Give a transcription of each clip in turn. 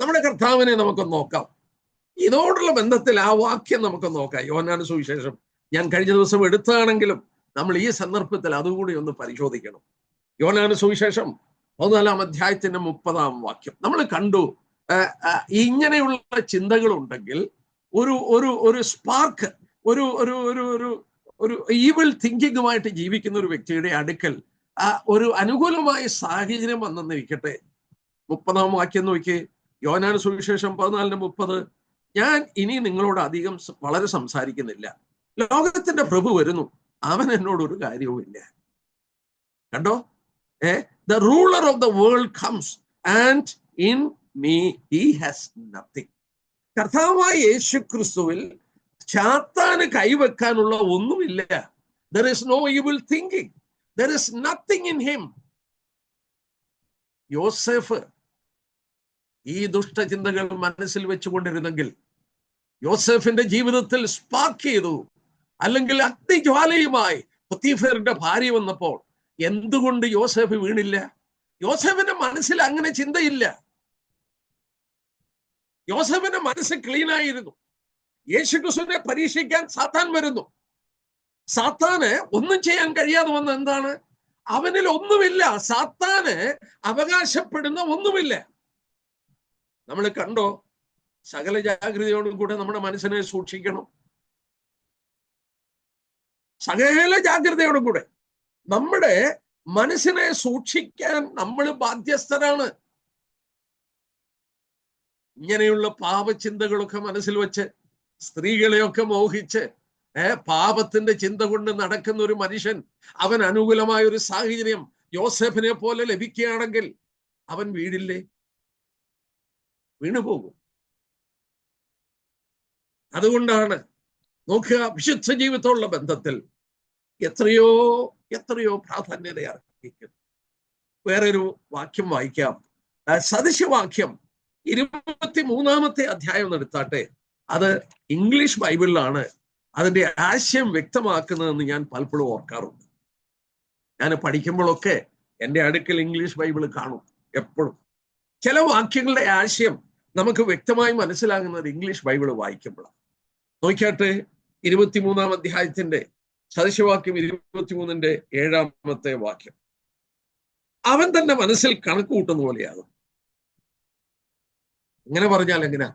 നമ്മുടെ കർത്താവിനെ നമുക്ക് നോക്കാം. ഇതോടുള്ള ബന്ധത്തിൽ ആ വാക്യം നമുക്ക് നോക്കാം. യോനാന സുവിശേഷം. ഞാൻ കഴിഞ്ഞ ദിവസം എടുത്താണെങ്കിലും നമ്മൾ ഈ സന്ദർഭത്തിൽ അതുകൂടി ഒന്ന് പരിശോധിക്കണം. യോനാന സുവിശേഷം പതിനാലാം അധ്യായത്തിന്റെ മുപ്പതാം വാക്യം. നമ്മൾ കണ്ടു ഇങ്ങനെയുള്ള ചിന്തകളുണ്ടെങ്കിൽ ഒരു ഒരു ഒരു സ്പാർക്ക് ഒരു ഒരു ഒരു ഒരു ഒരു ഈവിൾ തിങ്കിങ്ങുമായിട്ട് ജീവിക്കുന്ന ഒരു വ്യക്തിയുടെ അടുക്കൽ ഒരു അനുകൂലമായ സാഹചര്യം വന്നെന്നിരിക്കട്ടെ മുപ്പതാം വാക്യം നോക്കി യോനാന സുവിശേഷം പതിനാലിന് മുപ്പത്. ഞാൻ ഇനി നിങ്ങളോട് അധികം വളരെ സംസാരിക്കുന്നില്ല. ലോകത്തിന്റെ പ്രഭു വരുന്നു. അവൻ എന്നോടൊരു കാര്യവുമില്ല. കണ്ടോ? A the ruler of the world comes and in me he has nothing കർത്താവായ യേശു ക്രിസ്തുവിൽ ചാത്താന് കൈവെക്കാനുള്ള ഒന്നുമില്ല. There is no evil thinking there is nothing in him Yosef ഈ ദുഷ്ടചിന്തകൾ മനസ്സിൽ വെച്ചുകൊണ്ടിരുന്നെങ്കിൽ യോസഫിന്റെ ജീവിതത്തിൽ സ്പാർക്ക് ചെയ്തു. അല്ലെങ്കിൽ അഗ്നിജ്വാലയുമായി പൊത്തീഫറിന്റെ ഭാര്യ വന്നപ്പോൾ എന്തുകൊണ്ട് യോസഫ് വീണില്ല? യോസഫിന്റെ മനസ്സിൽ അങ്ങനെ ചിന്തയില്ല. യോസഫിന്റെ മനസ്സ് ക്ലീൻ ആയിരുന്നു. യേശുക്രിസ്തുവിനെ പരീക്ഷിക്കാൻ സാത്താൻ വരുന്നു. സാത്താന് ഒന്നും ചെയ്യാൻ കഴിയാതെ വന്ന എന്താണ്? അവനിൽ ഒന്നുമില്ല. സാത്താന് അവകാശപ്പെടുന്ന ഒന്നുമില്ല. നമ്മൾ കണ്ടോ? സകല ജാഗ്രതയോടും കൂടെ നമ്മുടെ മനസ്സിനെ സൂക്ഷിക്കണം. സകല ജാഗ്രതയോടും കൂടെ. നമ്മുടെ മനസ്സിനെ സൂക്ഷിക്കാൻ നമ്മൾ ബാധ്യസ്ഥരാണ്. ഇങ്ങനെയുള്ള പാപചിന്തകളൊക്കെ മനസ്സിൽ വെച്ച് സ്ത്രീകളെയൊക്കെ മോഹിച്ച് ഏർ പാപത്തിന്റെ ചിന്ത കൊണ്ട് നടക്കുന്ന ഒരു മനുഷ്യൻ അവൻ അനുകൂലമായ ഒരു സാഹചര്യം യോസഫിനെ പോലെ ലഭിക്കുകയാണെങ്കിൽ അവൻ വീടില്ലേ? വീണുപോകും അതുകൊണ്ടാണ് നോക്കുക വിശുദ്ധ ജീവിതമുള്ള ബന്ധത്തിൽ എത്രയോ എത്രയോ പ്രാധാന്യത അർപ്പിക്കുന്നു വേറൊരു വാക്യം വായിക്കാം. സദശവാക്യം ഇരുപത്തി മൂന്നാമത്തെ അധ്യായം എടുത്താട്ടെ. അത് ഇംഗ്ലീഷ് ബൈബിളിലാണ് അതിന്റെ ആശയം വ്യക്തമാക്കുന്നതെന്ന് ഞാൻ പലപ്പോഴും ഓർക്കാറുണ്ട്. ഞാൻ പഠിക്കുമ്പോഴൊക്കെ എന്റെ അടുക്കൽ ഇംഗ്ലീഷ് ബൈബിൾ കാണും എപ്പോഴും. ചില വാക്യങ്ങളുടെ ആശയം നമുക്ക് വ്യക്തമായി മനസ്സിലാകുന്നത് ഇംഗ്ലീഷ് ബൈബിൾ വായിക്കുമ്പോഴാണ്. നോക്കിയാട്ടെ ഇരുപത്തിമൂന്നാം അധ്യായത്തിന്റെ സദൃശവാക്യം ഇരുപത്തിമൂന്നിന്റെ ഏഴാമത്തെ വാക്യം. അവൻ തന്റെ മനസ്സിൽ കണക്ക് കൂട്ടുന്ന പോലെയാകും എങ്ങനെ പറഞ്ഞാൽ എങ്ങനെയാ?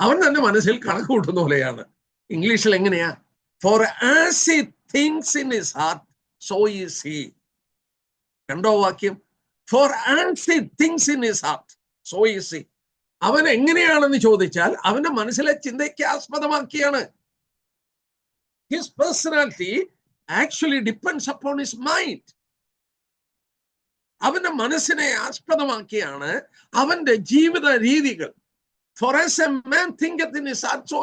അവൻ തന്റെ മനസ്സിൽ കണക്ക് കൂട്ടുന്ന പോലെയാണ്. ഇംഗ്ലീഷിൽ എങ്ങനെയാ? For as he thinks in his heart so is he കണ്ടോ വാക്യം. For as he thinks in his heart so is he അവൻ എങ്ങനെയാണെന്ന് ചോദിച്ചാൽ അവന്റെ മനസ്സിലെ ചിന്തയ്ക്ക് ആസ്പദമാക്കിയാണ്. His personality actually depends upon his mind അവന്റെ മനസ്സിനെ ആസ്പദമാക്കിയാണ് അവന്റെ ജീവിത രീതികൾ for as a man thinketh in his heart so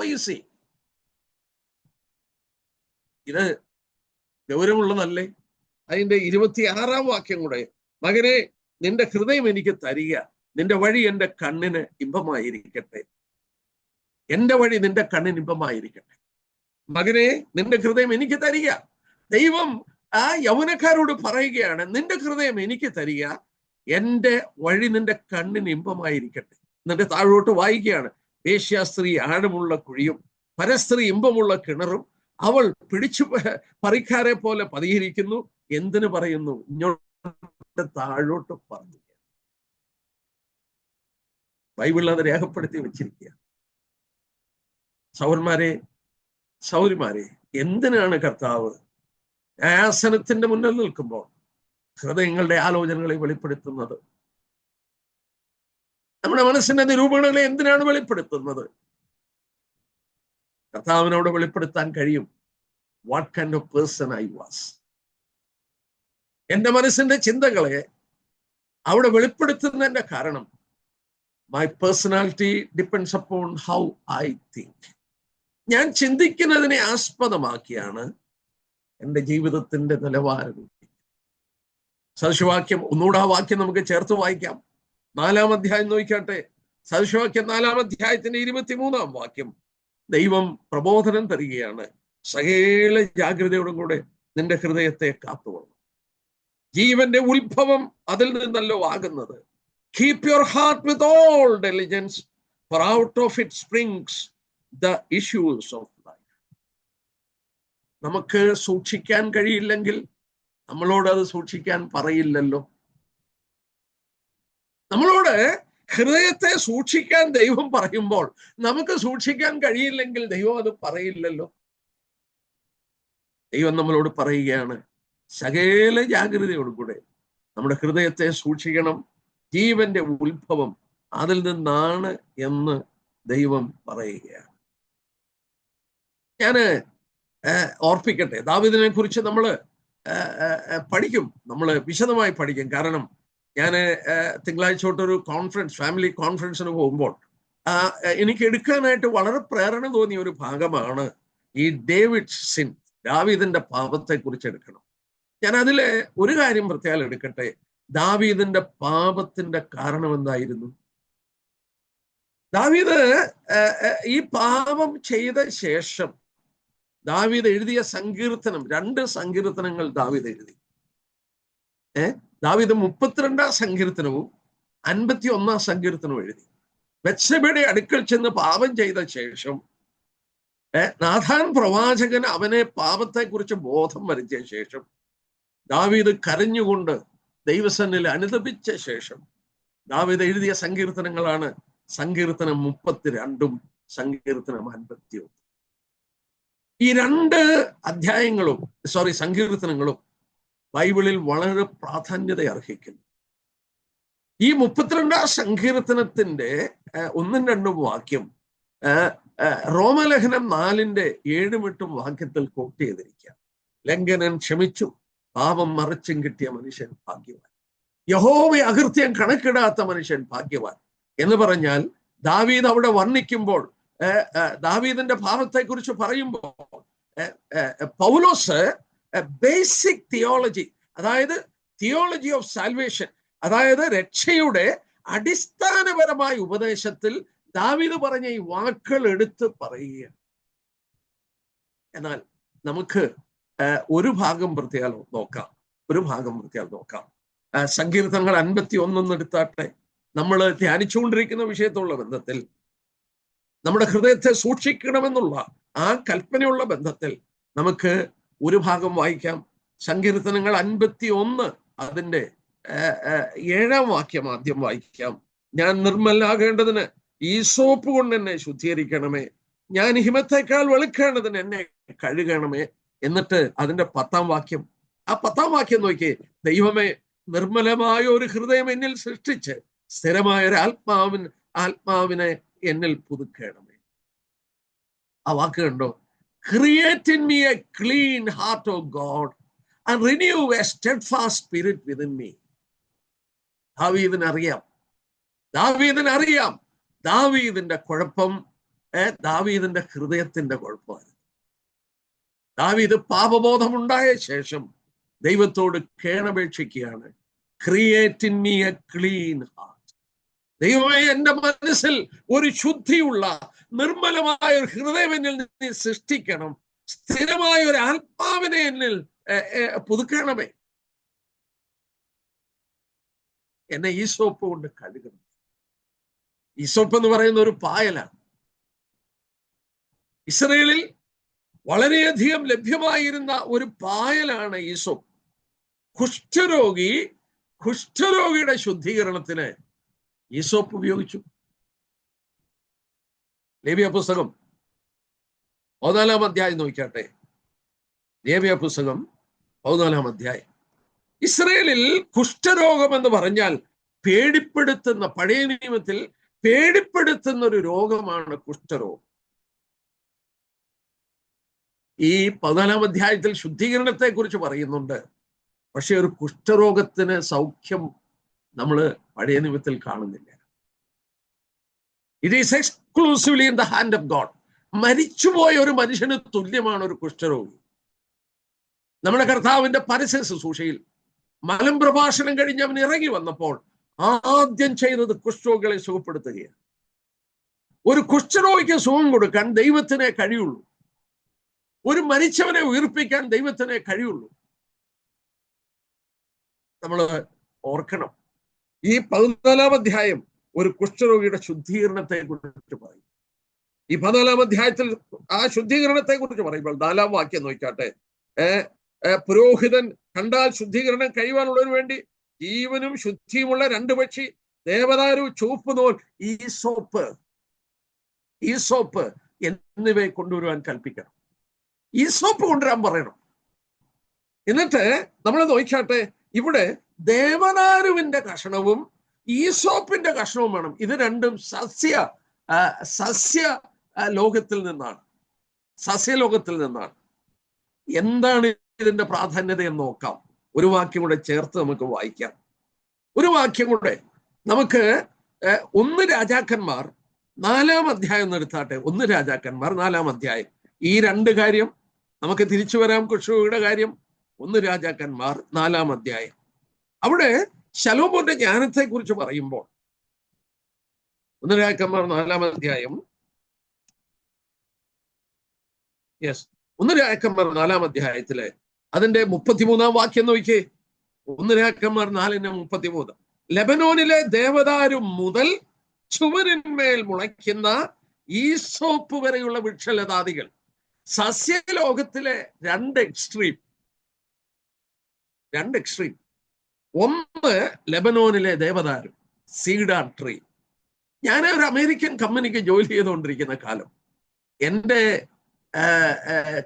ഇത് ഗൗരവമുള്ളതല്ലേ? അതിന്റെ ഇരുപത്തി ആറാം വാക്യം കൂടെ മകനെ നിന്റെ ഹൃദയം എനിക്ക് തരിക. നിന്റെ വഴി എന്റെ കണ്ണിന് ഇമ്പമായിരിക്കട്ടെ. എന്റെ വഴി നിന്റെ കണ്ണിന് ഇമ്പമായിരിക്കട്ടെ. മകനെ നിന്റെ ഹൃദയം എനിക്ക് തരിക. ദൈവം ആ യൗവനക്കാരോട് പറയുകയാണ് നിന്റെ ഹൃദയം എനിക്ക് തരിക. എന്റെ വഴി നിന്റെ കണ്ണിന് ഇമ്പമായിരിക്കട്ടെ. നിന്റെ താഴോട്ട് വായിക്കുകയാണ്. വേശ്യാസ്ത്രീ ആഴമുള്ള കുഴിയും പരസ്ത്രീ ഇമ്പമുള്ള കിണറും അവൾ പിടിച്ചു പറിക്കാരെ പോലെ പതിയിരിക്കുന്നു. എന്തിനു പറയുന്നു? താഴോട്ട് പറഞ്ഞു ബൈബിളിൽ അത് രേഖപ്പെടുത്തി വെച്ചിരിക്കുക. സൗരന്മാരെ സൗരിമാരെ എന്തിനാണ് കർത്താവ് ആസനത്തിന്റെ മുന്നിൽ നിൽക്കുമ്പോൾ ഹൃദയങ്ങളുടെ ആലോചനകളെ വെളിപ്പെടുത്തുന്നത്? നമ്മുടെ മനസ്സിന്റെ നിരൂപണങ്ങളെ എന്തിനാണ് വെളിപ്പെടുത്തുന്നത്? കർത്താവിനോട് വെളിപ്പെടുത്താൻ കഴിയും. What kind of person I was എന്റെ മനസ്സിന്റെ ചിന്തകളെ അവിടെ വെളിപ്പെടുത്തുന്നതിന്റെ കാരണം my personality depends upon how I think ഞാൻ ചിന്തിക്കുന്നതിനെ ആസ്പദമാക്കിയാണ് എന്റെ ജീവിതത്തിന്റെ നിലവാരം. സദൃശവാക്യം ഒന്നുകൂടെ ആ വാക്യം നമുക്ക് ചേർത്ത് വായിക്കാം. നാലാം അധ്യായം നോക്കാട്ടെ സദൃശവാക്യം നാലാം അധ്യായത്തിന്റെ ഇരുപത്തിമൂന്നാം വാക്യം. ദൈവം പ്രബോധനം തരികയാണ്. സകല ജാഗ്രതയോടും കൂടെ നിന്റെ ഹൃദയത്തെ കാത്തുകൊള്ളണം. ജീവന്റെ ഉത്ഭവം അതിൽ നിന്നല്ലോ ആകുന്നത്. Keep your heart with all diligence for out of it springs the issues of life നമുക്ക് സൂക്ഷിക്കാൻ കഴിയില്ലെങ്കിൽ നമ്മളോട് അത് സൂക്ഷിക്കാൻ പറയില്ലല്ലോ. നമ്മളോട് ഹൃദയത്തെ സൂക്ഷിക്കാൻ ദൈവം പറയുമ്പോൾ നമുക്ക് സൂക്ഷിക്കാൻ കഴിയില്ലെങ്കിൽ ദൈവം അത് പറയില്ലല്ലോ. ദൈവം നമ്മളോട് പറയുകയാണ് സകല ജാഗ്രതയോടുകൂടെ നമ്മുടെ ഹൃദയത്തെ സൂക്ഷിക്കണം. ജീവന്റെ ഉത്ഭവം അതിൽ നിന്നാണ് എന്ന് ദൈവം പറയുകയാണ്. ഞാൻ ഓർപ്പിക്കട്ടെ. ദാവിദിനെ കുറിച്ച് നമ്മൾ പഠിക്കും. നമ്മൾ വിശദമായി പഠിക്കും. കാരണം ഞാൻ തിങ്കളാഴ്ച തൊട്ടൊരു കോൺഫറൻസ് ഫാമിലി കോൺഫറൻസിന് പോകുമ്പോൾ എനിക്ക് എടുക്കാനായിട്ട് വളരെ പ്രേരണ തോന്നിയ ഒരു ഭാഗമാണ് ഈ ഡേവിഡ് സിൻ ദാവിദിന്റെ പാപത്തെ കുറിച്ച് എടുക്കണം. ഞാൻ അതിലെ ഒരു കാര്യം പ്രത്യേകം എടുക്കട്ടെ. ദാവീദിന്റെ പാപത്തിന്റെ കാരണം എന്തായിരുന്നു? ദാവീദ് ഈ പാപം ചെയ്ത ശേഷം ദാവീദ് എഴുതിയ സങ്കീർത്തനം രണ്ട് സങ്കീർത്തനങ്ങൾ ദാവീദ് എഴുതി. ഏ ദാവീദ് മുപ്പത്തിരണ്ടാം സങ്കീർത്തനവും അൻപത്തി ഒന്നാം സങ്കീർത്തനവും എഴുതി. ബെച്ചബയുടെ അടുക്കൽ ചെന്ന് പാപം ചെയ്ത ശേഷം നാഥാൻ പ്രവാചകൻ അവനെ പാപത്തെക്കുറിച്ച് ബോധം വരുത്തിയ ശേഷം ദാവീദ് കരഞ്ഞുകൊണ്ട് ദൈവസന്നിൽ അനുദപിച്ച ശേഷം ദാവിത എഴുതിയ സങ്കീർത്തനങ്ങളാണ് സങ്കീർത്തനം മുപ്പത്തിരണ്ടും സങ്കീർത്തനം അൻപത്തി ഈ രണ്ട് അധ്യായങ്ങളും സോറി സങ്കീർത്തനങ്ങളും ബൈബിളിൽ വളരെ പ്രാധാന്യത അർഹിക്കുന്നു ഈ മുപ്പത്തിരണ്ടാം സങ്കീർത്തനത്തിന്റെ ഒന്നും രണ്ടും വാക്യം റോമലേഖനം നാലിന്റെ ഏഴും എട്ടും വാക്യത്തിൽ കോട്ട് ചെയ്തിരിക്കുക ലംഘനൻ ക്ഷമിച്ചു പാപം മറിച്ചും കിട്ടിയ മനുഷ്യൻ ഭാഗ്യവാൻ. യഹോവ അകൃത്യം കണക്കിടാത്ത മനുഷ്യൻ ഭാഗ്യവാൻ. എന്ന് പറഞ്ഞാൽ ദാവീദ് അവിടെ വർണിക്കുമ്പോൾ ദാവീദിന്റെ പാപത്തെക്കുറിച്ച് പറയുമ്പോൾ പൗലോസ് ബേസിക് തിയോളജി അതായത് തിയോളജി ഓഫ് സാൽവേഷൻ അതായത് രക്ഷയുടെ അടിസ്ഥാനപരമായ ഉപദേശത്തിൽ ദാവീദ് പറഞ്ഞ ഈ വാക്കുകൾ എടുത്ത് പറയുകയാണ്. എന്നാൽ നമുക്ക് ഒരു ഭാഗം പ്രത്യേകം നോക്കാം. ഒരു ഭാഗം പ്രത്യേകം നോക്കാം. സങ്കീർത്തനങ്ങൾ അൻപത്തി ഒന്നൊന്ന് എടുത്താട്ടെ. നമ്മൾ ധ്യാനിച്ചുകൊണ്ടിരിക്കുന്ന വിഷയത്തുള്ള ബന്ധത്തിൽ നമ്മുടെ ഹൃദയത്തെ സൂക്ഷിക്കണമെന്നുള്ള ആ കൽപ്പനയുള്ള ബന്ധത്തിൽ നമുക്ക് ഒരു ഭാഗം വായിക്കാം. സങ്കീർത്തനങ്ങൾ അൻപത്തി ഒന്ന് അതിന്റെ ഏഴാം വാക്യം ആദ്യം വായിക്കാം. ഞാൻ നിർമ്മലാകേണ്ടതിന് ഈ സോപ്പ് കൊണ്ട് എന്നെ ശുദ്ധീകരിക്കണമേ. ഞാൻ ഹിമത്തേക്കാൾ വെളുക്കേണ്ടതിന് എന്നെ കഴുകണമേ. എന്നിട്ട് അതിന്റെ പത്താം വാക്യം. ആ പത്താം വാക്യം നോക്കി. ദൈവമേ നിർമ്മലമായ ഒരു ഹൃദയം എന്നിൽ സൃഷ്ടിച്ച് സ്ഥിരമായ ഒരു ആത്മാവിന് ആത്മാവിനെ എന്നിൽ പുതുക്കണമേ. ആ വാക്ക് കണ്ടോ? Create in me a clean heart of God and renew a steadfast spirit within me ദാവീദിനറിയാം. ദാവീദിനറിയാം. ദാവീദിന്റെ കുഴപ്പം ദാവീദിന്റെ ഹൃദയത്തിന്റെ കുഴപ്പമാണ് ദാവീദ് പാപബോധമുണ്ടായ ശേഷം ദൈവത്തോട് കേണപേക്ഷിക്കുകയാണ്. Create in me a clean heart ദൈവമേ എന്റെ മനസ്സിൽ ഒരു ശുദ്ധിയുള്ള നിർമ്മലമായ ഒരു ഹൃദയം എന്നിൽ നീ സൃഷ്ടിക്കണം. സ്ഥിരമായ ഒരു ആത്മാവിനെ എന്നിൽ പുതുക്കണമേ. എന്നെ ഈ സോപ്പ് കൊണ്ട് കഴുകണം. ഈ സോപ്പ് എന്ന് പറയുന്ന ഒരു പായലാണ്. ഇസ്രയേലിൽ വളരെയധികം ലഭ്യമായിരുന്ന ഒരു പായലാണ് ഈസോ. കുഷ്ഠരോഗി കുഷ്ഠരോഗിയുടെ ശുദ്ധീകരണത്തിന് ഈസോപ്പ് ഉപയോഗിച്ചു. ലേബിയ പുസ്തകം പതിനാലാം അധ്യായം നോക്കിയാട്ടെ ലേബിയ പുസ്തകം പതിനാലാം അധ്യായം. ഇസ്രയേലിൽ കുഷ്ഠരോഗം എന്ന് പറഞ്ഞാൽ പേടിപ്പെടുത്തുന്ന പഴയ നിയമത്തിൽ പേടിപ്പെടുത്തുന്ന ഒരു രോഗമാണ് കുഷ്ഠരോഗം. ഈ പതിനാലാം അധ്യായത്തിൽ ശുദ്ധീകരണത്തെ കുറിച്ച് പറയുന്നുണ്ട്. പക്ഷെ ഒരു കുഷ്ഠരോഗത്തിന് സൗഖ്യം നമ്മൾ പഴയ നിയമത്തിൽ കാണുന്നില്ല. It is exclusively in the hand of God മരിച്ചുപോയ ഒരു മനുഷ്യന് തുല്യമാണ് ഒരു കുഷ്ഠരോഗി. നമ്മുടെ കർത്താവിന്റെ പരസ്യ ശുശ്രൂഷയിൽ മലം പ്രഭാഷണം കഴിഞ്ഞ് അവൻ ഇറങ്ങി വന്നപ്പോൾ ആദ്യം ചെയ്തത് കുഷ്ഠരോഗികളെ സുഖപ്പെടുത്തുകയാണ്. ഒരു കുഷ്ഠരോഗിക്ക് സുഖം കൊടുക്കാൻ ദൈവത്തിനെ കഴിയുള്ളൂ. ഒരു മരിച്ചവനെ ഉയർപ്പിക്കാൻ ദൈവത്തിനെ കഴിയുള്ളൂ. നമ്മൾ ഓർക്കണം. ഈ പതിനാലാം അധ്യായം ഒരു കുഷ്ഠരോഗിയുടെ ശുദ്ധീകരണത്തെ കുറിച്ച് പറയും. ഈ പതിനാലാം അധ്യായത്തിൽ ആ ശുദ്ധീകരണത്തെ കുറിച്ച് പറയുമ്പോൾ നാലാം വാക്യം നോക്കാട്ടെ പുരോഹിതൻ കണ്ടാൽ ശുദ്ധീകരണം കഴിയുവാനുള്ളതിനു വേണ്ടി ജീവനും ശുദ്ധിയുമുള്ള രണ്ട് പക്ഷി ദേവതാരു ചുവപ്പ് നോൽ ഈ സോപ്പ് ഈ സോപ്പ് എന്നിവയെ കൊണ്ടുവരുവാൻ കൽപ്പിക്കണം. ഈ സോപ്പ് കൊണ്ടുവരാൻ പറയണം. എന്നിട്ട് നമ്മൾ നോക്കാട്ടെ ഇവിടെ ദേവനാരുവിന്റെ കഷണവും ഈ സോപ്പിന്റെ കഷണവും വേണം. ഇത് രണ്ടും സസ്യ സസ്യ ലോകത്തിൽ നിന്നാണ്. സസ്യലോകത്തിൽ നിന്നാണ്. എന്താണ് ഇതിന്റെ പ്രാധാന്യത എന്ന് നോക്കാം. ഒരു വാക്യം കൂടെ ചേർത്ത് നമുക്ക് വായിക്കാം. ഒരു വാക്യം കൂടെ നമുക്ക് ഒന്ന് രാജാക്കന്മാർ നാലാം അധ്യായം എടുത്താട്ടെ. ഒന്ന് രാജാക്കന്മാർ നാലാം അധ്യായം. ഈ രണ്ട് കാര്യം നമുക്ക് തിരിച്ചു വരാം കുഷുവയുടെ കാര്യം. ഒന്ന് രാജാക്കന്മാർ നാലാം അധ്യായം. അവിടെ ശലോമോന്റെ ജ്ഞാനത്തെ കുറിച്ച് പറയുമ്പോൾ ഒന്ന് രാജാക്കന്മാർ നാലാം അധ്യായം. യെസ് ഒന്ന് രാജാക്കന്മാർ നാലാം അധ്യായത്തിലെ അതിന്റെ മുപ്പത്തിമൂന്നാം വാക്യം നോക്കിയേ. ഒന്ന് രാജാക്കന്മാർ നാലിന്റെ മുപ്പത്തിമൂന്ന്. ലെബനോനിലെ ദേവദാരു മുതൽ ചുവരിന്മേൽ മുളയ്ക്കുന്ന ഈ സോപ്പ് വരെയുള്ള വൃക്ഷലതാദികൾ. സസ്യലോകത്തിലെ രണ്ട് എക്സ്ട്രീം രണ്ട് എക്സ്ട്രീം ഒന്ന് ലെബനോനിലെ ദേവദാരു സീഡാർ ട്രീ. ഞാൻ ഒരു അമേരിക്കൻ കമ്പനിക്ക് ജോലി ചെയ്തുകൊണ്ടിരിക്കുന്ന കാലം. എന്റെ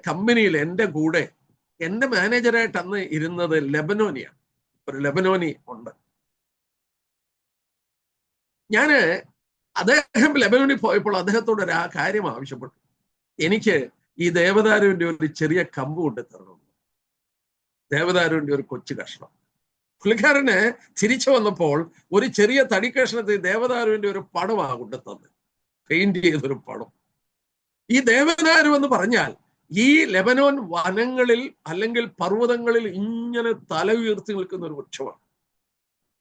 കമ്പനിയിൽ എന്റെ കൂടെ എന്റെ മാനേജറായിട്ട് അന്ന് ഇരുന്നത് ലെബനോനിയാണ്. ഒരു ലെബനോനി ഉണ്ട്. ഞാൻ അദ്ദേഹം ലെബനോനിൽ പോയപ്പോൾ അദ്ദേഹത്തോട് ഒരു ആ കാര്യം ആവശ്യപ്പെട്ടു. എനിക്ക് ഈ ദേവദാരുവിന്റെ ഒരു ചെറിയ കമ്പ് കൊണ്ട് തരണം. ദേവദാരുവിന്റെ ഒരു കൊച്ചു കഷ്ണം. പുള്ളിക്കാരന് തിരിച്ചു വന്നപ്പോൾ ഒരു ചെറിയ തടി കഷ്ണത്തിൽ ദേവദാരുവിന്റെ ഒരു പടമാണ് കൊണ്ട് തന്നത് പെയിന്റ് ചെയ്തൊരു പടം. ഈ ദേവദാരു എന്ന് പറഞ്ഞാൽ ഈ ലെബനോൻ വനങ്ങളിൽ അല്ലെങ്കിൽ പർവതങ്ങളിൽ ഇങ്ങനെ തല ഉയർത്തി നിൽക്കുന്ന ഒരു വൃക്ഷമാണ്.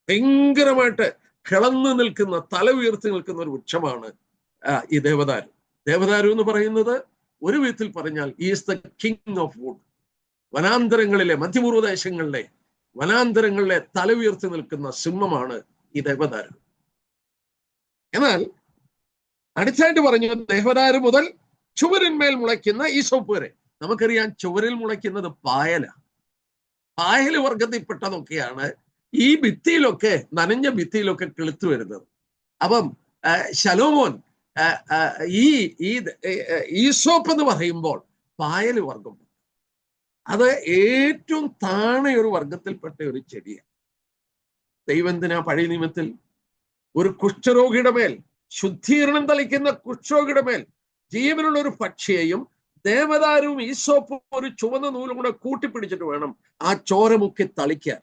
ഭയങ്കരമായിട്ട് കിളന്നു നിൽക്കുന്ന തല ഉയർത്തി നിൽക്കുന്ന ഒരു വൃക്ഷമാണ് ഈ ദേവദാരു. ദേവദാരു എന്ന് പറയുന്നത് ഒരു വിധത്തിൽ പറഞ്ഞാൽ is the king of wood വനാന്തരങ്ങളിലെ മധ്യപൂർവ ദേശങ്ങളിലെ വനാന്തരങ്ങളിലെ തല ഉയർത്തി നിൽക്കുന്ന സിംഹമാണ് ഈ ദേവദാരു എന്നാൽ അടിച്ചായിട്ട് പറഞ്ഞു ദേവദാരു മുതൽ ചുവരിന്മേൽ മുളയ്ക്കുന്ന ഈ സോപ്പ് വരെ. നമുക്കറിയാം ചുവരിൽ മുളയ്ക്കുന്നത് പായല. വർഗത്തിൽ വർഗത്തിൽപ്പെട്ടതൊക്കെയാണ് ഈ ഭിത്തിയിലൊക്കെ നനഞ്ഞ ഭിത്തിയിലൊക്കെ കിളുത്തു വരുന്നത്. അപ്പം ശലോമോൻ ഈ ഈ എന്ന് പറയുമ്പോൾ പായൽ വർഗം അത് ഏറ്റവും താണ ഒരു വർഗത്തിൽപ്പെട്ട ഒരു ചെടിയാണ്. ദൈവന്തിന പഴയ നിയമത്തിൽ? ഒരു കുഷ്ഠരോഗിയുടെ മേൽ ശുദ്ധീകരണം തളിക്കുന്ന കുഷ്ഠരോഗിയുടെ മേൽ ജീവനുള്ള ഒരു പക്ഷിയെയും ദേവദാരവും ഈസോപ്പും ഒരു ചുവന്ന നൂലും കൂടെ കൂട്ടിപ്പിടിച്ചിട്ട് വേണം ആ ചോര മുക്കി തളിക്കാൻ.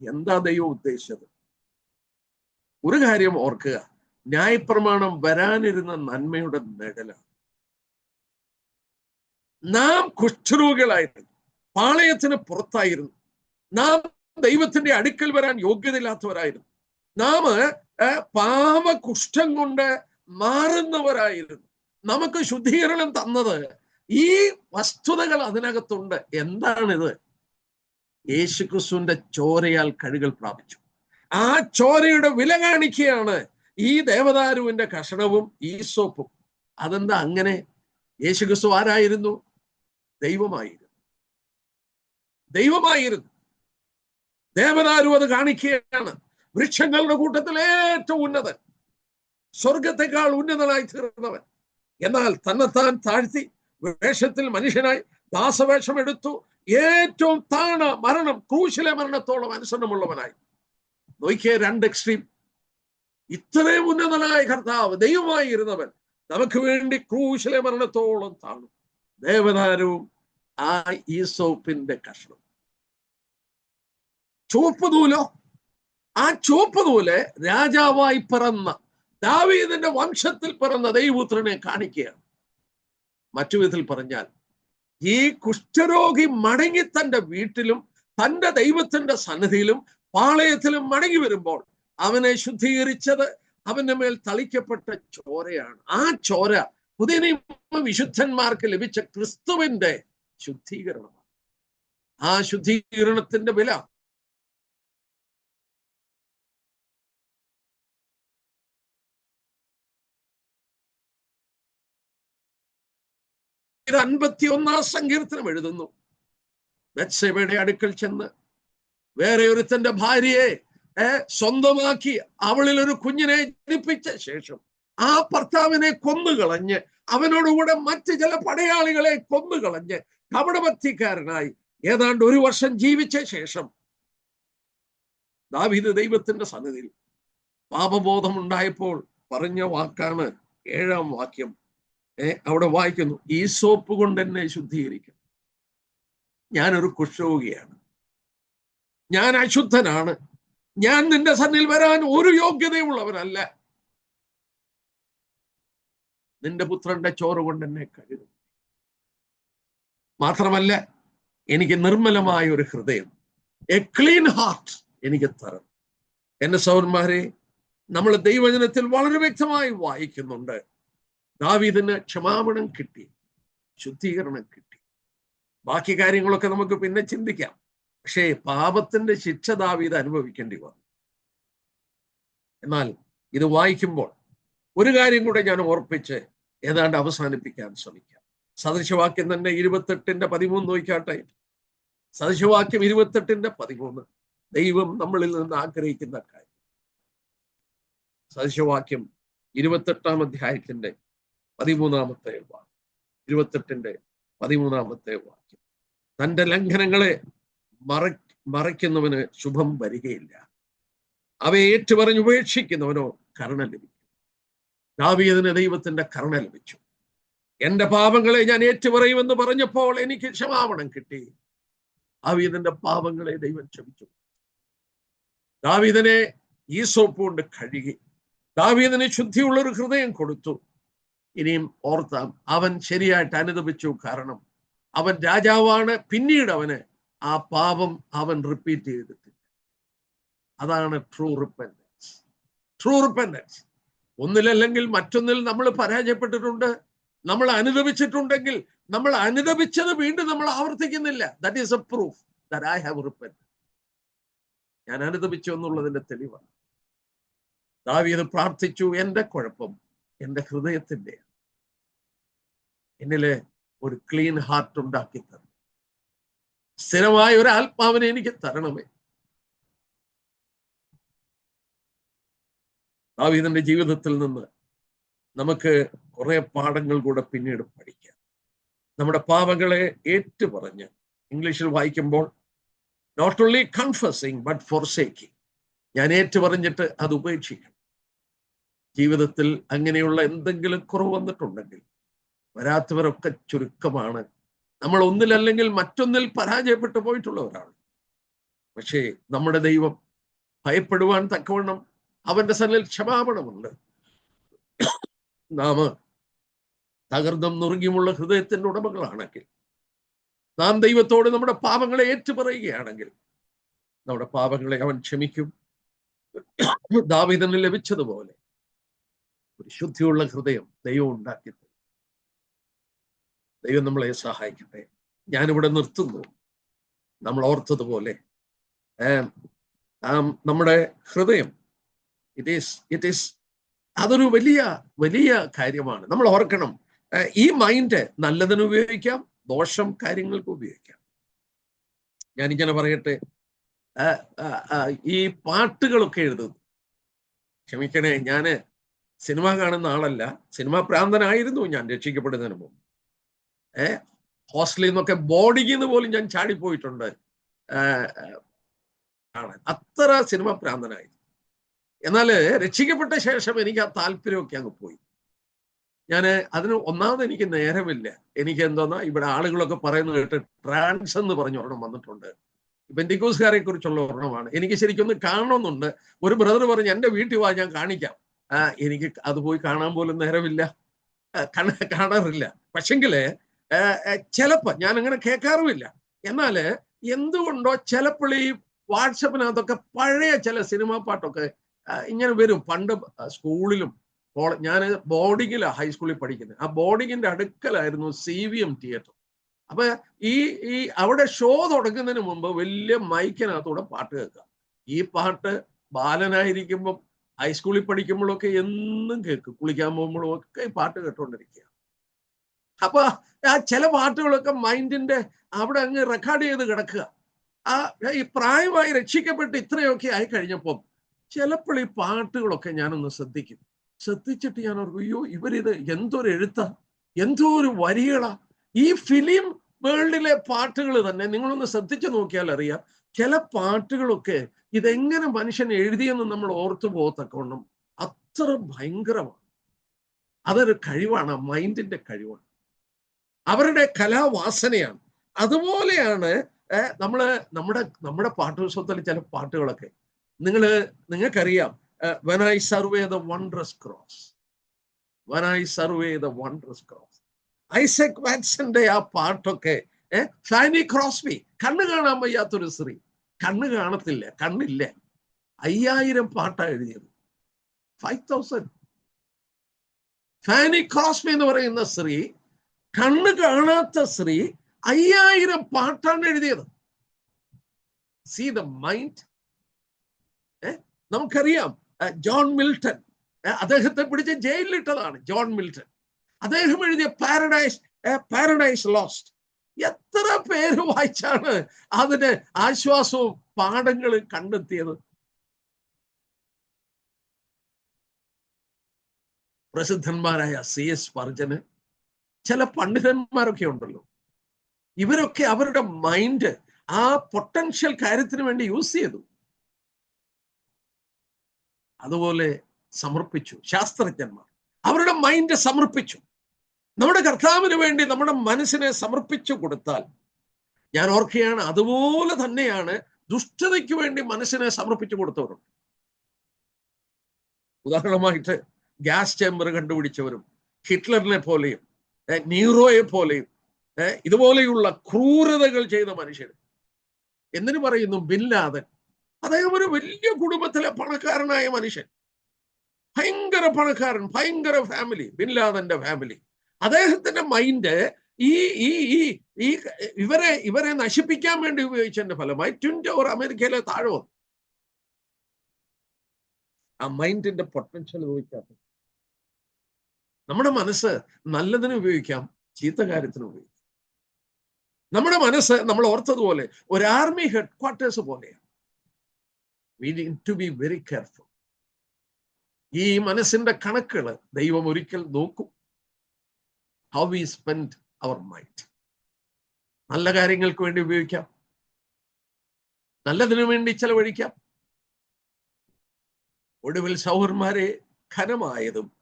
എന്താ ദൈവം ഉദ്ദേശിച്ചത്? ഒരു കാര്യം ഓർക്കുക. ന്യായപ്രമാണം വരാനിരുന്ന നന്മയുടെ നിഴലാണ്. നാം കുഷ്ഠരോഗികളായിരുന്നു. പാളയത്തിന് പുറത്തായിരുന്നു. നാം ദൈവത്തിന്റെ അടുക്കൽ വരാൻ യോഗ്യതയില്ലാത്തവരായിരുന്നു. നാം പാവ കുഷ്ഠം കൊണ്ട് മാറുന്നവരായിരുന്നു. നമുക്ക് ശുദ്ധീകരണം തന്നത് ഈ വസ്തുതകൾ അതിനകത്തുണ്ട്. എന്താണിത്? യേശുക്രിസ്തുവിന്റെ ചോരയാൽ കഴുകൾ പ്രാപിച്ചു. ആ ചോരയുടെ വില കാണിക്കുകയാണ് ഈ ദേവദാരുവിന്റെ കഷണവും ഈസോപ്പും സോപ്പും അതെന്താ അങ്ങനെ? യേശുക്രിസ്തു ആരായിരുന്നു? ദൈവമായിരുന്നു. ദൈവമായിരുന്നു. ദേവദാരു അത് കാണിക്കുകയാണ്. വൃക്ഷങ്ങളുടെ കൂട്ടത്തിൽ ഏറ്റവും ഉന്നതൻ. സ്വർഗത്തെക്കാൾ ഉന്നതനായി തീർന്നവൻ. എന്നാൽ തന്നെത്താൻ താഴ്ത്തി വേഷത്തിൽ മനുഷ്യനായി ദാസവേഷം എടുത്തു ഏറ്റവും താണ മരണം ക്രൂശിലെ മരണത്തോളം അനുസരണമുള്ളവനായി. നോക്കിയ രണ്ട് എക്സ്ട്രീം. ഇത്രയും ഉന്നതനായ കർത്താവ് ദൈവമായി ഇരുന്നവൻ നമുക്ക് വേണ്ടി ക്രൂശിലെ മരണത്തോളം താണു. ദേവനാരവും ആ ഈസോപ്പിന്റെ കഷ്ണം. ചുവപ്പ് നൂലോ? ആ ചുവപ്പ് നൂൽ രാജാവായി പിറന്ന ദാവീദിന്റെ വംശത്തിൽ പിറന്ന ദൈവപുത്രനെ കാണിക്കുകയാണ്. മറ്റു വിധത്തിൽ പറഞ്ഞാൽ ഈ കുഷ്ഠരോഗി മടങ്ങി തന്റെ വീട്ടിലും തന്റെ ദൈവത്തിന്റെ സന്നിധിയിലും പാളയത്തിലും മടങ്ങി വരുമ്പോൾ അവനെ ശുദ്ധീകരിച്ചത് അവന്റെ മേൽ തളിക്കപ്പെട്ട ചോരയാണ്. ആ ചോര പുതിയ വിശുദ്ധന്മാർക്ക് ലഭിച്ച ക്രിസ്തുവിന്റെ ശുദ്ധീകരണമാണ്. ആ ശുദ്ധീകരണത്തിന്റെ വില ഇത് അൻപത്തി ഒന്നാം സങ്കീർത്തനം എഴുതുന്നു. ബത്സേബയുടെ അടുക്കൽ ചെന്ന് വേറെ ഒരുത്തന്റെ ഭാര്യയെ സ്വന്തമാക്കി അവളിൽ ഒരു കുഞ്ഞിനെ ജനിപ്പിച്ച ശേഷം ആ ഭർത്താവിനെ കൊന്നുകളഞ്ഞ് അവനോടുകൂടെ മറ്റ് ചില പടയാളികളെ കൊന്നുകളഞ്ഞ് കപടഭക്തിക്കാരനായി ഏതാണ്ട് ഒരു വർഷം ജീവിച്ച ശേഷം ദാവീദ് ദൈവത്തിന്റെ സന്നിധിയിൽ പാപബോധമുണ്ടായപ്പോൾ പറഞ്ഞ വാക്കാണ് ഏഴാം വാക്യം. ഏർ അവിടെ വായിക്കുന്നു ഈ സോപ്പ് കൊണ്ട് എന്നെ ശുദ്ധീകരിക്കും. ഞാനൊരു കുഷ്ഠരോഗിയാണ്. ഞാൻ അശുദ്ധനാണ്. ഞാൻ നിന്റെ സന്നിൽ വരാൻ ഒരു യോഗ്യതയുള്ളവനല്ല നിന്റെ പുത്രന്റെ ചോറ് കൊണ്ട് എന്നെ കഴുകും. മാത്രമല്ല എനിക്ക് നിർമ്മലമായ ഒരു ഹൃദയം എ ക്ലീൻ ഹാർട്ട് എനിക്ക് തരണം എന്റെ സൗരന്മാരെ നമ്മൾ ദൈവജനത്തിൽ വളരെ വ്യക്തമായി വായിക്കുന്നുണ്ട്. ദാവീദിന് ക്ഷമാപണം കിട്ടി ശുദ്ധീകരണം കിട്ടി. ബാക്കി കാര്യങ്ങളൊക്കെ നമുക്ക് പിന്നെ ചിന്തിക്കാം. പക്ഷേ പാപത്തിന്റെ ശിക്ഷ ദാവീദ് അനുഭവിക്കേണ്ടി വന്നു. എന്നാൽ ഇത് വായിക്കുമ്പോൾ ഒരു കാര്യം കൂടെ ഞാൻ ഓർപ്പിച്ച് ഏതാണ്ട് അവസാനിപ്പിക്കാൻ ശ്രമിക്കാം. സദൃശവാക്യം തന്നെ ഇരുപത്തെട്ടിന്റെ പതിമൂന്ന് നോക്കാട്ടെ സദൃശവാക്യം ഇരുപത്തെട്ടിന്റെ പതിമൂന്ന്. ദൈവം നമ്മളിൽ നിന്ന് ആഗ്രഹിക്കുന്ന കാര്യം. സദൃശവാക്യം ഇരുപത്തെട്ടാം അധ്യായത്തിന്റെ പതിമൂന്നാമത്തെ വാക്യം. ഇരുപത്തെട്ടിന്റെ പതിമൂന്നാമത്തെ വാക്യം. തന്റെ ലംഘനങ്ങളെ മറ മറയ്ക്കുന്നവന് ശുഭം വരികയില്ല. അവയെ ഏറ്റുപറഞ്ഞ് ഉപേക്ഷിക്കുന്നവനോ കരുണ ലഭിക്കും. ദാവീദിന് ദൈവത്തിന്റെ കരുണ ലഭിച്ചു. എന്റെ പാപങ്ങളെ ഞാൻ ഏറ്റുപറയുമെന്ന് പറഞ്ഞപ്പോൾ എനിക്ക് ക്ഷമാപണം കിട്ടി. ദാവീദിന്റെ പാപങ്ങളെ ദൈവം ക്ഷമിച്ചു. ദാവീദിനെ ഈ സോപ്പ് കൊണ്ട് കഴുകി. ദാവീദിന് ശുദ്ധിയുള്ളൊരു ഹൃദയം കൊടുത്തു. ഇനിയും ഓർത്താം അവൻ ശരിയായിട്ട് അനുദപിച്ചു കാരണം അവൻ രാജാവാണ് പിന്നീട് അവന് ആ പാപം അവൻ റിപ്പീറ്റ് ചെയ്തിട്ടില്ല. അതാണ് ട്രൂ റിപ്പൻഡൻസ് ട്രൂ റിപ്പൻഡൻസ് ഒന്നിലല്ലെങ്കിൽ മറ്റൊന്നിൽ നമ്മൾ പരാജയപ്പെട്ടിട്ടുണ്ട് നമ്മൾ അനുദപിച്ചിട്ടുണ്ടെങ്കിൽ നമ്മൾ അനുദപിച്ചത് വീണ്ടും നമ്മൾ ആവർത്തിക്കുന്നില്ല. That is a proof that I have repent ഞാൻ അനുദപിച്ചു എന്നുള്ളതിന്റെ തെളിവാണ്. ദാവീദ് പ്രാർത്ഥിച്ചു എന്റെ കുഴപ്പം എന്റെ ഹൃദയത്തിന്റെ എന്നിലെ ഒരു ക്ലീൻ ഹാർട്ട് ഉണ്ടാക്കി തന്നു. സ്ഥിരമായ ഒരു ആത്മാവിനെ എനിക്ക് തരണമേ. ദാവീദന്റെ ജീവിതത്തിൽ നിന്ന് നമുക്ക് കുറെ പാഠങ്ങൾ കൂടെ പിന്നീട് പഠിക്കാം. നമ്മുടെ പാപങ്ങളെ ഏറ്റുപറഞ്ഞ് ഇംഗ്ലീഷിൽ വായിക്കുമ്പോൾ not only confessing but forsaking ഞാൻ ഏറ്റുപറഞ്ഞിട്ട് അത് ഉപേക്ഷിക്കണം ജീവിതത്തിൽ അങ്ങനെയുള്ള എന്തെങ്കിലും കുറവ് വന്നിട്ടുണ്ടെങ്കിൽ വരാത്തവരൊക്കെ ചുരുക്കമാണ് നമ്മൾ ഒന്നിലല്ലെങ്കിൽ മറ്റൊന്നിൽ പരാജയപ്പെട്ടു പോയിട്ടുള്ളവരാണ് പക്ഷേ നമ്മുടെ ദൈവം ഭയപ്പെടുവാൻ തക്കവണ്ണം അവന്റെ സന്നിൽ ക്ഷമാപണമുണ്ട്. നാം തകർന്നും നുറുങ്ങിയുമുള്ള ഹൃദയത്തിന്റെ ഉടമകളാണെങ്കിൽ നാം ദൈവത്തോട് നമ്മുടെ പാപങ്ങളെ ഏറ്റുപറയുകയാണെങ്കിൽ നമ്മുടെ പാപങ്ങളെ അവൻ ക്ഷമിക്കും. ദാവിതന് ലഭിച്ചതുപോലെ ഒരു ശുദ്ധിയുള്ള ഹൃദയം ദൈവം ഉണ്ടാക്കി. ദൈവം നമ്മളെ സഹായിക്കട്ടെ. ഞാനിവിടെ നിർത്തുന്നു. നമ്മൾ ഓർത്തതുപോലെ. നമ്മുടെ ഹൃദയം ഇറ്റ് ഈസ് ഇറ്റ് ഈസ് അതൊരു വലിയ വലിയ കാര്യമാണ്. നമ്മൾ ഓർക്കണം. ഈ മൈൻഡ് നല്ലതിന് ഉപയോഗിക്കാം ദോഷം കാര്യങ്ങൾക്ക് ഉപയോഗിക്കാം. ഞാനിങ്ങനെ പറയട്ടെ. ഈ പാട്ടുകളൊക്കെ എഴുതുന്നു. ക്ഷമിക്കണേ ഞാൻ സിനിമ കാണുന്ന ആളല്ല. സിനിമാ പ്രാന്തനായിരുന്നു ഞാൻ രക്ഷിക്കപ്പെടുന്നതിന് മുമ്പ്. ഏ? ഹോസ്റ്റലിൽ നിന്നൊക്കെ ബോർഡിങ്ങിൽ നിന്ന് പോലും ഞാൻ ചാടിപ്പോയിട്ടുണ്ട്. ആണ്. അത്ര സിനിമ പ്രാന്തനായി എന്നാൽ രക്ഷിക്കപ്പെട്ട ശേഷം എനിക്ക് ആ താല്പര്യമൊക്കെ അങ്ങ് പോയി. ഞാൻ അതിന് ഒന്നാമത് എനിക്ക് നേരമില്ല. എനിക്ക് എന്തോന്നാ ഇവിടെ ആളുകളൊക്കെ പറയുന്നത് കേട്ട് ട്രാൻസ് എന്ന് പറഞ്ഞ ഒരെണ്ണം വന്നിട്ടുണ്ട്. ബെന്തിക്കോസുകാരെ കുറിച്ചുള്ള ഒരെണ്ണമാണ്. എനിക്ക് ശരിക്കൊന്ന് കാണണമെന്നുണ്ട് ഒരു ബ്രദർ പറഞ്ഞു എന്റെ വീട്ടിൽ വാ ഞാൻ കാണിക്കാം. എനിക്ക് അത് പോയി കാണാൻ പോലും നേരമില്ല. കാണാറില്ല. പക്ഷെങ്കിൽ ചിലപ്പോ ഞാൻ അങ്ങനെ കേൾക്കാറുമില്ല. എന്നാൽ എന്തുകൊണ്ടോ ചിലപ്പോൾ ഈ വാട്സപ്പിനകത്തൊക്കെ പഴയ ചില സിനിമാ പാട്ടൊക്കെ ഇങ്ങനെ വരും. പണ്ട് സ്കൂളിലും ഞാൻ ബോർഡിങ്ങിലാണ് ഹൈസ്കൂളിൽ പഠിക്കുന്നത് ആ ബോർഡിങ്ങിന്റെ അടുക്കലായിരുന്നു സി വി എം തിയേറ്റർ. അപ്പൊ ഈ ഈ അവിടെ ഷോ തുടങ്ങുന്നതിന് മുമ്പ് വലിയ മൈക്കിനകത്തൂടെ പാട്ട് കേൾക്കുക. ഈ പാട്ട് ബാലനായിരിക്കുമ്പോൾ ഹൈസ്കൂളിൽ പഠിക്കുമ്പോഴൊക്കെ എന്നും കേൾക്കും. കുളിക്കാൻ പോകുമ്പോഴും ഒക്കെ ഈ പാട്ട് കേട്ടോണ്ടിരിക്കുക. അപ്പൊ ആ ചില പാട്ടുകളൊക്കെ മൈൻഡിന്റെ അവിടെ അങ്ങ് റെക്കോർഡ് ചെയ്ത് കിടക്കുക. ആ ഈ പ്രായമായി രക്ഷിക്കപ്പെട്ട് ഇത്രയൊക്കെ ആയി കഴിഞ്ഞപ്പം ചിലപ്പോൾ ഈ പാട്ടുകളൊക്കെ ഞാനൊന്ന് ശ്രദ്ധിക്കും. ശ്രദ്ധിച്ചിട്ട് ഞാൻ ഓർക്കും അയ്യോ ഇവരിത് എന്തൊരു എഴുത്ത എന്തോ ഒരു വരികളാ. ഈ ഫിലിം വേൾഡിലെ പാട്ടുകൾ തന്നെ നിങ്ങളൊന്ന് ശ്രദ്ധിച്ചു നോക്കിയാൽ അറിയാം ചില പാട്ടുകളൊക്കെ ഇതെങ്ങനെ മനുഷ്യൻ എഴുതിയെന്ന് നമ്മൾ ഓർത്തു പോകത്തക്കോണം അത്ര ഭയങ്കരമാണ്. അതൊരു കഴിവാണ് മൈൻഡിന്റെ കഴിവാണ്. അവരുടെ കലാവാസനയാണ്. അതുപോലെയാണ് നമ്മൾ നമ്മുടെ നമ്മുടെ പാട്ടുത്സവത്തിൽ ചില പാട്ടുകളൊക്കെ. നിങ്ങൾ നിങ്ങൾക്കറിയാം when I survey the wondrous cross when I survey the wondrous cross Isaac വാറ്റ്സന്റെ ആ പാട്ടൊക്കെ ഫാനി ക്രോസ്ബി കണ്ണ് കാണാൻ വയ്യാത്തൊരു സ്ത്രീ. കണ്ണ് കാണത്തില്ല കണ്ണില്ല. അയ്യായിരം പാട്ടാണ് എഴുതിയത്. ഫൈവ് തൗസൻഡ് ഫാനി ക്രോസ്ബി എന്ന് പറയുന്ന സ്ത്രീ കണ്ണ് കാണാത്ത സ്ത്രീ അയ്യായിരം പാട്ടാണ് എഴുതിയത്. സി ദ മൈൻഡ് നമുക്കറിയാം ജോൺ മിൽട്ടൺ അദ്ദേഹത്തെ പിടിച്ച് ജയിലിലിട്ടതാണ് ജോൺ മിൽട്ടൺ അദ്ദേഹം എഴുതിയ പാരഡൈസ് പാരഡൈസ് ലോസ്റ്റ് എത്ര പേര് വായിച്ചാണ് അതിന് ആശ്വാസവും പാഠങ്ങളും കണ്ടെത്തിയത്? പ്രസിദ്ധന്മാരായ സി എസ് പർജന് ചില പണ്ഡിതന്മാരൊക്കെ ഉണ്ടല്ലോ. ഇവരൊക്കെ അവരുടെ മൈൻഡ് ആ പൊട്ടൻഷ്യൽ കാര്യത്തിന് വേണ്ടി യൂസ് ചെയ്തു. അതുപോലെ സമർപ്പിച്ചു. ശാസ്ത്രജ്ഞന്മാർ അവരുടെ മൈൻഡ് സമർപ്പിച്ചു. നമ്മുടെ കർത്താവിന് വേണ്ടി നമ്മുടെ മനസ്സിനെ സമർപ്പിച്ചു കൊടുത്താൽ ഞാൻ ഓർക്കുകയാണ് അതുപോലെ തന്നെയാണ് ദുഷ്ടതയ്ക്ക് വേണ്ടി മനസ്സിനെ സമർപ്പിച്ചു കൊടുത്തവരുണ്ട് ഉദാഹരണമായിട്ട് ഗ്യാസ് ചേമ്പർ കണ്ടുപിടിച്ചവരും ഹിറ്റ്ലറിനെ പോലെയും നീറോയെ പോലെയും ഇതുപോലെയുള്ള ക്രൂരതകൾ ചെയ്ത മനുഷ്യൻ. എന്തിനു പറയുന്നു ബില്ലാദൻ അദ്ദേഹം ഒരു വലിയ കുടുംബത്തിലെ പണക്കാരനായ മനുഷ്യൻ. ഭയങ്കര പണക്കാരൻ ഭയങ്കര ഫാമിലി ബിൻലാദന്റെ ഫാമിലി അദ്ദേഹത്തിന്റെ മൈൻഡ് ഈ ഈ ഈ ഈ ഇവരെ ഇവരെ നശിപ്പിക്കാൻ വേണ്ടി ഉപയോഗിച്ചതിന്റെ ഫലമായി ട്വിൻ ടവർ അമേരിക്കയിലെ താഴെ വന്നു. ആ മൈൻഡിന്റെ പൊട്ടൻഷ്യൽ ഉപയോഗിക്കാത്ത നമ്മുടെ മനസ്സ് നല്ലതിന് ഉപയോഗിക്കാം ചീത്ത കാര്യത്തിന് ഉപയോഗിക്കാം. നമ്മുടെ മനസ്സ് നമ്മൾ ഓർത്തതുപോലെ ഒരു ആർമി ഹെഡ് ക്വാർട്ടേഴ്സ് പോലെയാണ്. We need to be very careful ഈ മനസ്സിന്റെ കണക്കുകൾ ദൈവം ഒരിക്കൽ നോക്കും. How we spend our mind നല്ല കാര്യങ്ങൾക്ക് വേണ്ടി ഉപയോഗിക്കാം. നല്ലതിനു വേണ്ടി ചെലവഴിക്കാം. ഒടുവിൽ സൗഹൃന്മാരെ ഘനമായതും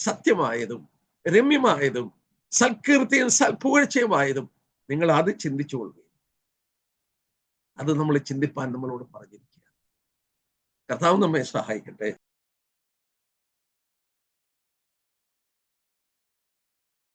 സത്യമായതും രമ്യമായതും സൽകീർത്തിയും സൽപുകഴ്ചയുമായതും നിങ്ങൾ അത് ചിന്തിച്ചു കൊള്ളുക. അത് നമ്മൾ ചിന്തിപ്പാൻ നമ്മളോട് പറഞ്ഞിരിക്കുക കർത്താവ് നമ്മെ സഹായിക്കട്ടെ.